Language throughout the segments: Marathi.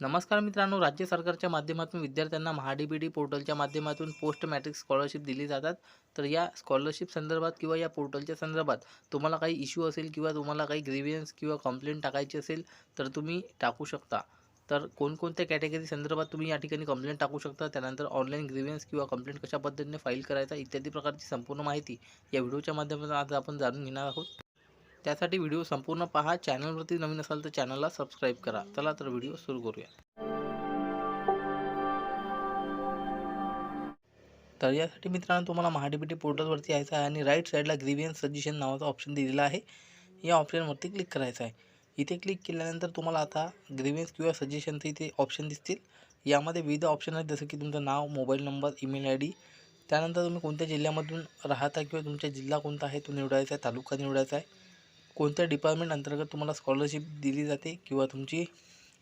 नमस्कार मित्रांनो राज्य सरकारच्या माध्यमातून विद्यार्थ्यांना महाडीबीडी पोर्टलच्या माध्यमातून पोस्ट मॅट्रिक स्कॉलरशिप दिली जातात. तर या स्कॉलरशिप संदर्भात किंवा या पोर्टलच्या संदर्भात तुम्हाला काही इश्यू असेल किंवा तुम्हाला काही ग्रीवियन्स किंवा कंप्लेंट टाकायची असेल तर तुम्ही टाकू शकता. तर कोणकोणत्या कॅटेगरी संदर्भात तुम्ही या ठिकाणी कंप्लेंट टाकू शकता त्यानंतर ऑनलाईन ग्रीवियन्स किंवा कंप्लेंट कशा पद्धतीने फाईल करायचा इत्यादी प्रकारची संपूर्ण माहिती या व्हिडिओच्या माध्यमातून आज आपण जाणून घेणार आहोत. त्यासाठी व्हिडिओ संपूर्ण पहा. चॅनलवरती नवीन असाल तर चॅनलला सबस्क्राईब करा. चला तर व्हिडिओ सुरू करूया. तर यासाठी मित्रांनो तुम्हाला महाडीबीटी पोर्टलवरती यायचं आहे आणि राईट साईडला ग्रीवियन्स सजेशन नावाचा ऑप्शन दिलेला आहे. या ऑप्शनवरती क्लिक करायचं आहे. इथे क्लिक केल्यानंतर तुम्हाला आता ग्रीवियन्स किंवा सजेशनचे इथे ऑप्शन दिसतील. यामध्ये विविध ऑप्शन आहेत जसं की तुमचं नाव mobile number email I D त्यानंतर तुम्ही कोणत्या जिल्ह्यामधून राहता किंवा तुमचा जिल्हा कोणता आहे तो निवडायचा आहे तालुका निवडायचा आहे. कोणत्या डिपार्टमेंट अंतर्गत तुम्हाला स्कॉलरशिप दिली जाते? किंवा तुमची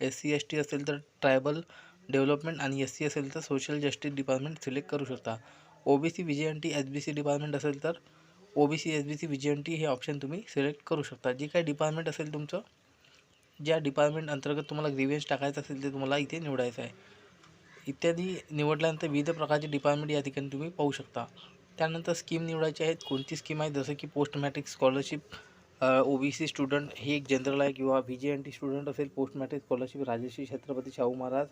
एस सी एस टी असेल तर ट्रायबल डेव्हलपमेंट आणि एस सी असेल तर सोशल जस्टिस डिपार्टमेंट सिलेक्ट करू शकता. O B C V J N T S B C department असेल तर O B C S B C V J N T हे ऑप्शन तुम्ही सिलेक्ट करू शकता. जे काही डिपार्टमेंट असेल तुमचं ज्या डिपार्टमेंट अंतर्गत तुम्हाला ग्रीवियन्स टाकायचं असेल ते तुम्हाला इथे निवडायचं आहे. इत्यादी निवडल्यानंतर विविध प्रकारचे डिपार्टमेंट या ठिकाणी तुम्ही पाहू शकता. त्यानंतर स्कीम निवडायची आहेत. कोणती स्कीम आहे? जसं की post matric scholarship O B C student हे एक जनरल आहे किंवा V J N T student असेल post matric scholarship Rajshri Chhatrapati Shahu Maharaj.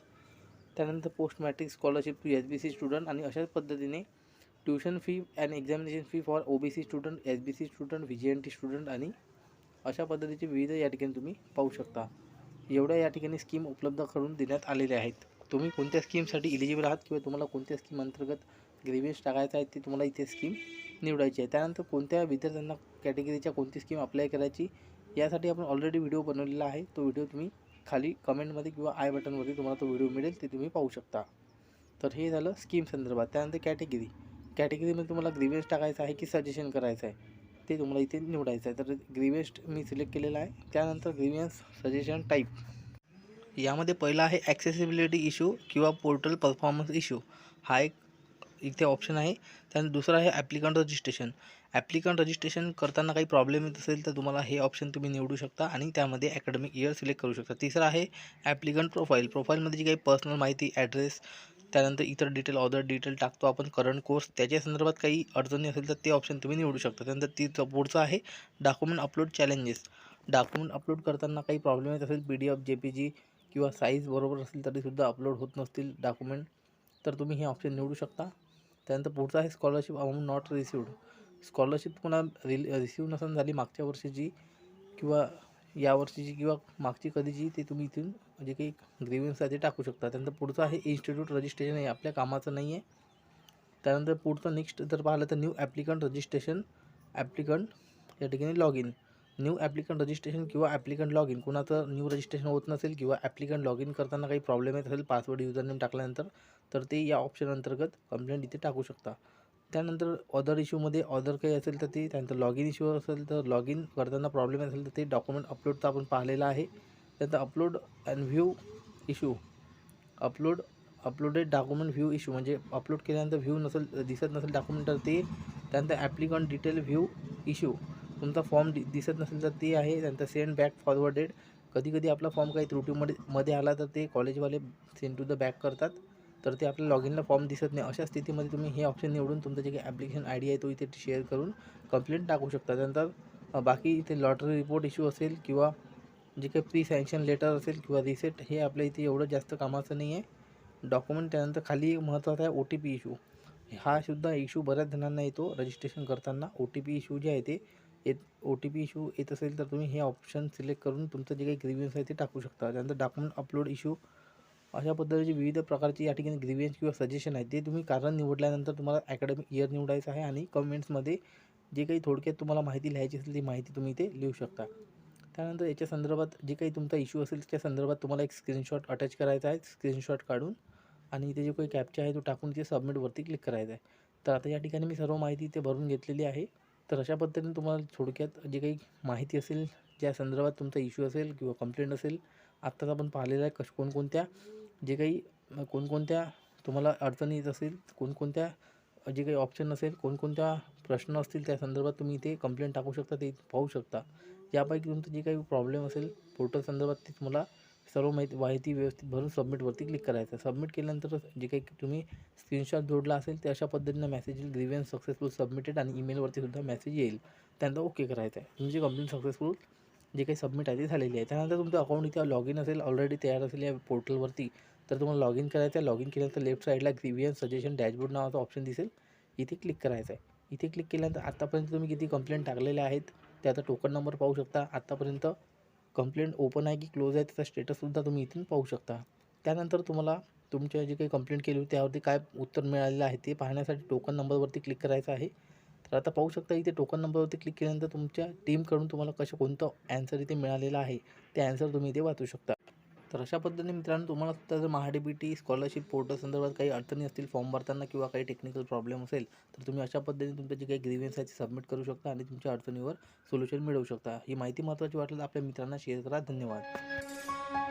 त्यानंतर post matric scholarship to S B C student आणि अशाच पद्धतीने tuition fee and examination fee for O B C student S B C student V J N T student आणि अशा पद्धतीचे विविध या ठिकाणी तुम्ही पाहू शकता. एवढ्या या ठिकाणी स्कीम उपलब्ध करून देण्यात आलेल्या आहेत. तुम्ही कोणत्या स्कीमसाठी इलिजिबल आहात किंवा तुम्हाला कोणत्या स्कीम अंतर्गत ग्रेव्हियन्स टाकायचं आहे ते तुम्हाला इथे स्कीम निवडायची आहे. त्यानंतर कोणत्या विद्यार्थ्यांना कॅटेगरीच्या कोणती स्कीम अप्लाय करायची यासाठी आपण ऑलरेडी व्हिडिओ बनवलेला आहे. तो व्हिडिओ तुम्ही खाली कमेंटमध्ये किंवा आय बटनमध्ये तुम्हाला तो व्हिडिओ मिळेल ते तुम्ही पाहू शकता. तर हे झालं स्कीम संदर्भात. त्यानंतर कॅटेगरी कॅटेगरीमध्ये तुम्हाला ग्रीवियन्स टाकायचं आहे की सजेशन करायचं आहे ते तुम्हाला इथे निवडायचं आहे. तर ग्रीवियन्स मी सिलेक्ट केलेलं आहे. त्यानंतर ग्रीवियन्स सजेशन टाईप यामध्ये पहिला आहे ॲक्सेसिबिलिटी इश्यू किंवा पोर्टल परफॉर्मन्स इश्यू हा एक इथे ऑप्शन आहे. त्यानंतर दुसरा आहे ॲप्लिकंट रजिस्ट्रेशन ॲप्लिकंट रजिस्ट्रेशन करताना काही प्रॉब्लेम येत असेल तर तुम्हाला हे ऑप्शन तुम्ही निवडू शकता आणि त्यामध्ये ॲकॅडमिक इयर सिलेक्ट करू शकता. तिसरं आहे ॲप्लिकंट प्रोफाईल. प्रोफाईलमध्ये जी काही पर्सनल माहिती ॲड्रेस त्यानंतर इतर डिटेल ऑदर डिटेल टाकतो आपण करंट कोर्स त्याच्या संदर्भात काही अडचणी असेल तर ते ऑप्शन तुम्ही निवडू शकता. त्यानंतर ती पुढचं आहे document upload challenges. Document upload करताना काही प्रॉब्लेम येत असेल P D F J P G किंवा साईज बरोबर असेल तरीसुद्धा अपलोड होत नसतील डॉक्युमेंट तर तुम्ही हे ऑप्शन निवडू शकता. त्यानंतर पुढचं आहे scholarship amount not received. Scholarship तुम्हाला रिल रिसिव्ह नसेल झाली मागच्या वर्षीची किंवा या वर्षीची किंवा मागची कधीची ते तुम्ही इथून जे काही ग्रीवियन्स आहे ते टाकू शकता. त्यानंतर पुढचं आहे इन्स्टिट्यूट रजिस्ट्रेशन हे आपल्या कामाचं नाही आहे त्यानंतर पुढचं नेक्स्ट जर पाहिलं तर न्यू ॲप्लिकंट रजिस्ट्रेशन ॲप्लिकंट या ठिकाणी log in new applicant registration किंवा ॲप्लिकंट लॉग इन कुणाचं न्यू रजिस्ट्रेशन होत नसेल किंवा ॲप्लिकंट लॉग इन करताना काही प्रॉब्लेम येत असेल पासवर्ड युजरनेम टाकल्यानंतर तर ते या ऑप्शन अंतर्गत कंप्लेंट इथे टाकू शकता. त्यानंतर ऑदर इश्यूमध्ये ऑदर काही असेल तर ते त्यानंतर लॉग इन इश्यू असेल तर लॉग इन करताना प्रॉब्लेम असेल तर ते डॉक्युमेंट अपलोड तर आपण पाहिलेलं आहे. त्यानंतर upload and view issue upload uploaded document view issue म्हणजे अपलोड केल्यानंतर व्ह्यू नसेल दिसत नसेल डॉक्युमेंट तर ते त्यानंतर ॲप्लिकॉन डिटेल व्ह्यू इश्यू तुमचा फॉर्म दि दिसत नसेल तर ते आहे. त्यानंतर सेंड बॅक फॉरवर्डेड कधी कधी आपला फॉर्म काही त्रुटीमध्ये मध्ये आला तर ते कॉलेजवाले सेंड टू द बॅक करतात. तर ते आपल्या लॉग इनला फॉर्म दिसत नाही. अशा स्थितीमध्ये तुम्ही हे ऑप्शन निवडून तुमचं जे काही ॲप्लिकेशन आय डी आहे तो इथे शेअर करून कंप्लेंट टाकू शकता. त्यानंतर बाकी इथे लॉटरी रिपोर्ट इश्यू असेल किंवा जे काही प्री सँक्शन लेटर असेल किंवा रिसेट हे आपल्या इथे एवढं जास्त कामाचं नाही आहे डॉक्युमेंट त्यानंतर खाली महत्त्वाचा आहे ओ टी पी इश्यू हा सुद्धा इश्यू बऱ्याच जणांना येतो रजिस्ट्रेशन करताना. ओ टी पी इश्यू जे आहे ते येत ओ टी पी इश्यू येत असेल तर तुम्ही हे ऑप्शन सिलेक्ट करून तुमचं जे काही ग्रीवियन्स आहे ते टाकू शकता. त्यानंतर डॉक्युमेंट अपलोड इश्यू अशा पद्धतीचे विविध प्रकारचे या ठिकाणी ग्रीवियन्स किंवा सजेशन आहे ते तुम्ही कारण निवडल्यानंतर तुम्हाला अकॅडमिक इयर निवडायचं आहे आणि कमेंट्समध्ये जे काही थोडक्यात तुम्हाला माहिती लिहायची असेल ती माहिती तुम्ही इथे लिहू शकता. त्यानंतर याच्या संदर्भात जे काही तुमचा इश्यू असेल त्या संदर्भात तुम्हाला एक स्क्रीनशॉट अटॅच करायचा आहे. स्क्रीनशॉट काढून आणि इथे जो काही कॅप्चा आहे तो टाकून ते सबमिटवरती क्लिक करायचा आहे. तर आता या ठिकाणी मी सर्व माहिती इथे भरून घेतलेली आहे. तर अशा पद्धतीने तुम्हाला थोडक्यात जे काही माहिती असेल ज्या संदर्भात तुमचा इश्यू असेल किंवा कंप्लेंट असेल आत्ताच आपण पाहिलेलं आहे कश कोणकोणत्या जे काही कोणकोणत्या तुम्हाला अडचणी येत असेल कोणकोणत्या जे काही ऑप्शन असेल कोणकोणत्या प्रश्न असतील त्या संदर्भात तुम्ही इथे कंप्लेंट टाकू शकता ते पाहू शकता. यापैकी तुमचं जे काही प्रॉब्लेम असेल पोर्टल संदर्भात ते तुम्हाला सर्व माहिती माहिती व्यवस्थित भरून सबमिटवरती क्लिक करायचं. सबमिट केल्यानंतर जे काही तुम्ही स्क्रीनशॉट जोडला असेल ते अशा पद्धतीनं मेसेज येईल. ग्रीवियन्स सक्सेसफुल सबमिटेड आणि ईमेलवरती सुद्धा मेसेज येईल. त्यानंतर ओके करायचं आहे तुमची कंप्लेंट सक्सेसफुल जे काही सबमिट आहे ती झालेली आहे. त्यानंतर तुमचं अकाउंट इथे लॉग इन असेल ऑलरेडी तयार असेल या पोर्टलवरती तर तुम्हाला लॉग इन करायचं आहे. लॉग इन केल्यानंतर लेफ्ट साईडला ग्रीवियन्स सजेशन डॅशबोर्ड नावाचा ऑप्शन दिसेल. इथे क्लिक करायचं आहे. इथे क्लिक केल्यानंतर आत्तापर्यंत तुम्ही किती कंप्लेंट टाकलेल्या आहेत ते आता टोकन नंबर पाहू शकता. आत्तापर्यंत कंप्लेंट ओपन आहे की क्लोज आहे त्याचा स्टेटससुद्धा तुम्ही इथून पाहू शकता. त्यानंतर तुम्हाला तुमच्या जे काही कंप्लेंट केली होती त्यावरती काय उत्तर मिळालेलं आहे ते पाहण्यासाठी टोकन नंबरवरती क्लिक करायचं आहे. तर आता पाहू शकता इथे टोकन नंबरवरती क्लिक केल्यानंतर तुमच्या टीमकडून तुम्हाला कसं कोणतं ॲन्सर इथे मिळालेलं आहे ते ॲन्सर तुम्ही इथे वाचू शकता. तर अशा पद्धतीने मित्रांनो तुम्हाला तर जर Maha D B T scholarship portal संदर्भात काही अडचणी असतील फॉर्म भरताना किंवा काही टेक्निकल प्रॉब्लेम असेल तर तुम्ही अशा पद्धतीने तुमचे जे काही ग्रीवियन्स आहे ते सबमिट करू शकता आणि तुमच्या अडचणीवर सोल्युशन मिळवू शकता. ही माहिती महत्त्वाची वाटलं तर आपल्या मित्रांना शेअर करा. धन्यवाद.